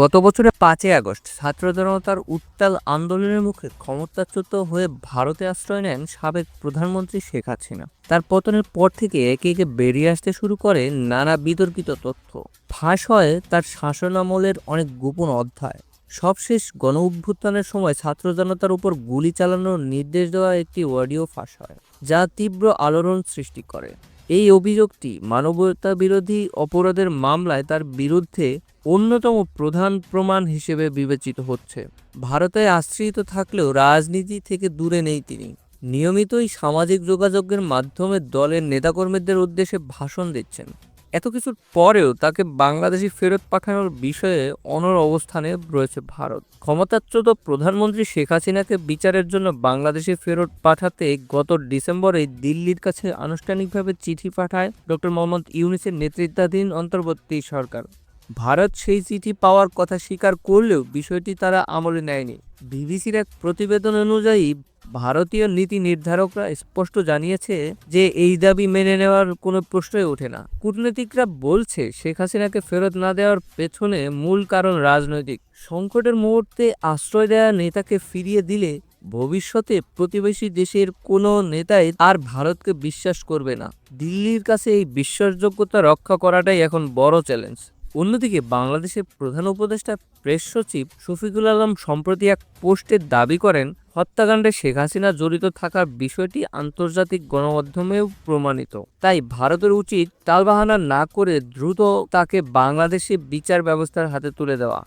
গত বছরের পাঁচই আগস্ট ছাত্র জনতার উত্তাল আন্দোলনের মুখে ক্ষমতাচ্যুত হয়ে ভারতে আশ্রয় নেন সাবেক প্রধানমন্ত্রী শেখ হাসিনা। তার পতনের পর থেকে একে একে বেরিয়ে আসতে শুরু করে নানা বিতর্কিত তথ্য। ফাঁস হয় তার শাসনামলের অনেক গোপন অধ্যায়। সবশেষ গণ অভ্যুত্থানের সময় ছাত্র জনতার উপর গুলি চালানোর নির্দেশ দেওয়া একটি অডিও ফাঁস হয়, যা তীব্র আলোড়ন সৃষ্টি করে। এই অভিযোগটি মানবতা বিরোধী অপরাধের মামলায় তার বিরুদ্ধে অন্যতম প্রধান প্রমাণ হিসেবে বিবেচিত হচ্ছে। ভারতে আশ্রিত থাকলেও রাজনীতি থেকে দূরে নেই তিনি। নিয়মিতই সামাজিক যোগাযোগের মাধ্যমে দলের নেতাকর্মীদের উদ্দেশ্যে ভাষণ দিচ্ছেন। এত কিছুর পরেও তাকে বাংলাদেশে ফেরত পাঠানোর বিষয়ে অনর অবস্থানে রয়েছে ভারত। ক্ষমতাচ্যুত প্রধানমন্ত্রী শেখ হাসিনাকে বিচারের জন্য বাংলাদেশে ফেরত পাঠাতে গত ডিসেম্বরে দিল্লির কাছে আনুষ্ঠানিকভাবে চিঠি পাঠায় ডক্টর মোহাম্মদ ইউনিসের নেতৃত্বাধীন অন্তর্বর্তী সরকার। ভারত সেই চিঠি পাওয়ার কথা স্বীকার করলেও বিষয়টি তারা আমলে নেয়নি। বিবিসির এক প্রতিবেদন অনুযায়ী ভারতীয় নীতি নির্ধারকরা স্পষ্ট জানিয়েছে যে এই দাবি মেনে নেওয়ার কোনো প্রশ্নই ওঠে না। কূটনীতিকরা বলছে শেখ হাসিনাকে ফেরত না দেওয়ার পেছনে মূল কারণ রাজনৈতিক। সংকটের মুহূর্তে আশ্রয় দেওয়া নেতাকে ফিরিয়ে দিলে ভবিষ্যতে প্রতিবেশী দেশের কোনো নেতাই আর ভারতকে বিশ্বাস করবে না। দিল্লির কাছে এই বিশ্বাসযোগ্যতা রক্ষা করাটাই এখন বড় চ্যালেঞ্জ অন্যদিকে বাংলাদেশের প্রধান উপদেষ্টা প্রেস সচিব শফিকুল আলম সম্প্রতি এক পোস্টে দাবি করেন, হত্যাকাণ্ডে শেখ হাসিনা জড়িত থাকার বিষয়টি আন্তর্জাতিক গণমাধ্যমেও প্রমাণিত। তাই ভারতের উচিত তালবাহানা না করে দ্রুত তাকে বাংলাদেশে বিচার ব্যবস্থার হাতে তুলে দেওয়া।